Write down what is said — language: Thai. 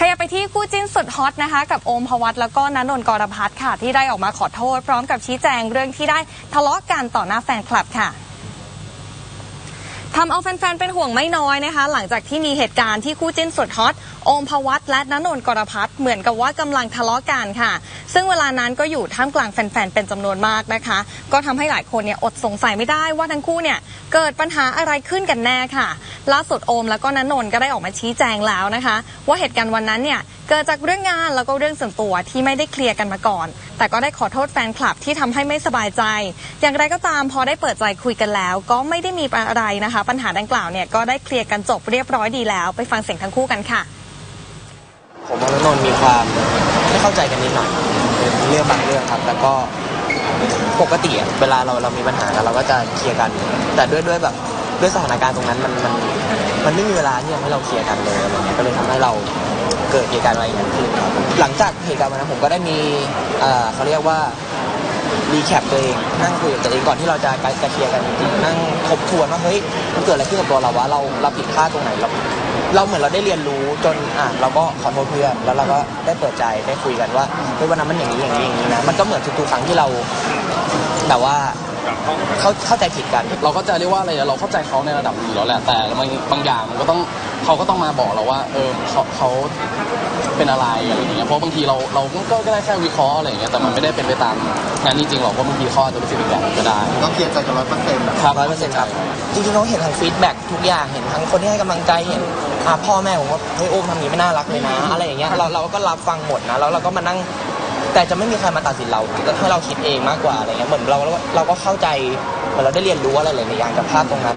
ขยับไปที่คู่จิ้นสุดฮอตนะคะ กับโอมพวัตแล้วก็นันนนกรพัฒน์ค่ะ ที่ได้ออกมาขอโทษ พร้อมกับชี้แจงเรื่องที่ได้ทะเลาะกันต่อหน้าแฟนคลับค่ะทำเอาแฟนๆ เป็นห่วงไม่น้อยนะคะ หลังจากที่มีเหตุการณ์ที่คู่จิ้นสุดฮอตโอมพวัตและนันนนกรพัฒน์เหมือนกับว่ากำลังทะเลาะกันค่ะ ซึ่งเวลานั้นก็อยู่ท่ามกลางแฟนๆ เป็นจำนวนมากนะคะ ก็ทำให้หลายคนเนี่ยอดสงสัยไม่ได้ว่าทั้งคู่เนี่ยเกิดปัญหาอะไรขึ้นกันแน่ค่ะ ล่าสุดโอมแล้วก็นันนน์ก็ได้ออกมาชี้แจงแล้วนะคะ ว่าเหตุการณ์วันนั้นเนี่ยเกิดจากเรื่องงานแล้วก็เรื่องส่วนตัวที่ไม่ได้เคลียร์กันมาก่อน แต่ก็ได้ขอโทษแฟนคลับที่ทำให้ไม่สบายใจ อย่างไรก็ตามพอได้เปิดใจคุยกันแล้ว ก็ไม่ได้มีอะไรนะคะ ปัญหาดังกล่าวเนี่ยก็ได้เคลียร์กันจบเรียบร้อยดีแล้ว ไปฟังเสียงทั้งคู่กันค่ะ ผมกับนนท์มีความไม่เข้าใจกันนิดหน่อยเรื่องบางเรื่องครับ แล้วก็ปกติเวลาเราเรามีปัญหาเราก็จะเคลียร์กัน แต่ด้วยด้วยแบบ ด้วยสถานการณ์ตรงนั้นมันมันมันไม่มีเวลาที่จะให้เราเคลียร์กันเลยอะไรเงี้ยก็เลยทำให้เราเกิดเหตุการณ์อะไรอย่างนั้นขึ้นครับหลังจากเหตุการณ์วันนั้นผมก็ได้มีเอ่อเขาเรียกว่ารีแคปตัวเองนั่งคุยกับตัวเองก่อนที่เราจะจะเคลียร์กันจริงๆนั่งทบทวนว่าเฮ้ยมันเกิดอะไรขึ้นกับตัวเราวะเราเราผิดพลาดตรงไหนเราเราเหมือนเราได้เรียนรู้จนอะเราก็ขอโทษเพื่อนแล้วเราก็ได้เปิดใจได้คุยกันว่าเฮ้ยวันนั้นมันอย่างนี้อย่างนี้อย่างนี้นะมันก็เหมือนทุกๆครั้งที่เราแบบว่า เข้าเข้าใจผิดกัน เราก็จะเรียกว่าอะไรอะเราเข้าใจเขาในระดับหนึงอยู่แล้วแหละแต่บางบางอย่างมันก็ต้องเขาก็ต้องมาบอกเราว่า เออเขาเขาเป็นอะไรอะไรอย่างเงี้ยเพราะบางทีเราเราก็ก็ได้แค่วิเคราะห์อะไรอย่างเงี้ยแต่มันไม่ได้เป็นไปตามงานจริงๆหรอกเพราะบางทีเขาอาจจะรู้สึกอีกแบบหนึ่งก็ได้ต้องเคลียร์ใจกันร้อยเปอร์เซ็นต์ครับร้อยเปอร์เซ็นต์ครับจริงๆเราเห็นทั้งฟีดแบ็กทุกอย่างเห็นทั้งคนที่ให้กำลังใจเห็นอะพ่อแม่ผมว่าเฮ้ยโอมทำอย่างนี้ไม่น่ารักเลยนะ อะไรอย่างเงี้ยเราเราก็รับฟังหมดนะแล้วเราก็มานั่ง แต่จะไม่มีใครมาตัดสินเราให้เราคิดเองมากกว่าอะไรเงี้ยเหมือนเราเราก็เข้าใจเหมือนเราได้เรียนรู้อะไรหลายๆอย่างจากภาพตรงนั้น